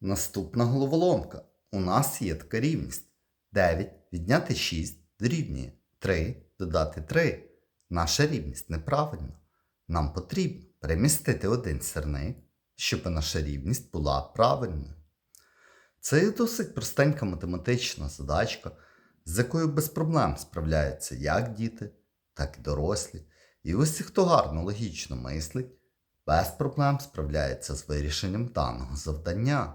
Наступна головоломка. У нас є така рівність. 9 відняти 6 дорівнює 3 додати 3. Наша рівність неправильна. Нам потрібно перемістити один сірник, щоб наша рівність була правильною. Це досить простенька математична задачка, з якою без проблем справляються як діти, так і дорослі. І усі, хто гарно логічно мислить, без проблем справляється з вирішенням даного завдання.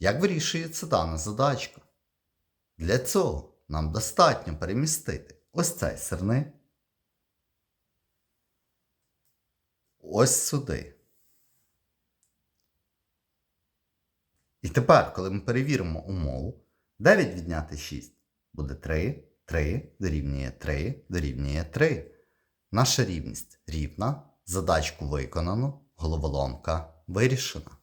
Як вирішується дана задачка? Для цього нам достатньо перемістити ось цей сирник ось сюди. І тепер, коли ми перевіримо умову, 9 відняти 6 буде 3, 3 дорівнює 3 дорівнює 3. Наша рівність рівна, задачку виконано, головоломка вирішена.